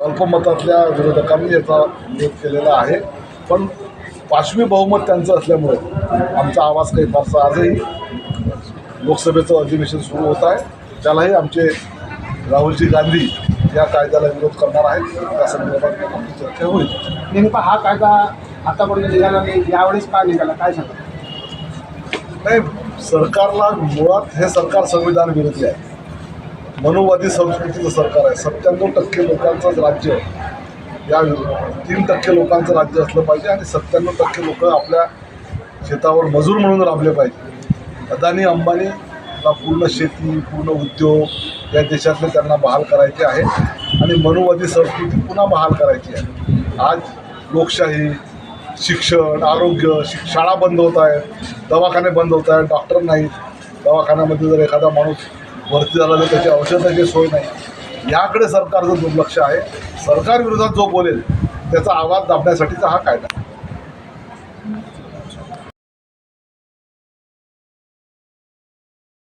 अल्पमतातल्या विरोधकांनी याचा विरोध केलेला आहे. पण पाचवी बहुमत त्यांचं असल्यामुळे आमचा आवाज काही फारसा आजही लोकसभेचं अधिवेशन सुरू होत आहे. त्यालाही आमचे राहुलजी गांधी या कायद्याला विरोध करणार आहेत त्या संदर्भात आमची चर्चा होईल. नेमका हा कायदा आतापर्यंत निघाला नाही यावेळेस का निघाला? काय सांगा? नाही सरकारला मुळात हे सरकार संविधान विरोधी आहे. मनोवादी संस्कृतीचं सरकार आहे. सत्त्याण्णव टक्के लोकांचंच राज्य या तीन टक्के लोकांचं राज्य असलं पाहिजे आणि सत्त्याण्णव टक्के लोक आपल्या शेतावर मजूर म्हणून राबले पाहिजे. अदानी अंबानीला पूर्ण शेती पूर्ण उद्योग या देशातले त्यांना बहाल करायचे आहे. आणि मनोवादी संस्कृती पुन्हा बहाल करायची आहे. आज लोकशाही शिक्षण आरोग्य शिक शाळा बंद होत आहेत दवाखाने बंद होत आहेत डॉक्टर नाहीत. दवाखान्यामध्ये जर एखादा माणूस भरती झाला तर त्याची औषधाची सोय नाही. याकडे सरकारचं दुर्लक्ष आहे. सरकार विरोधात जो बोलेल त्याचा आवाज दाबण्यासाठीचा हा कायदा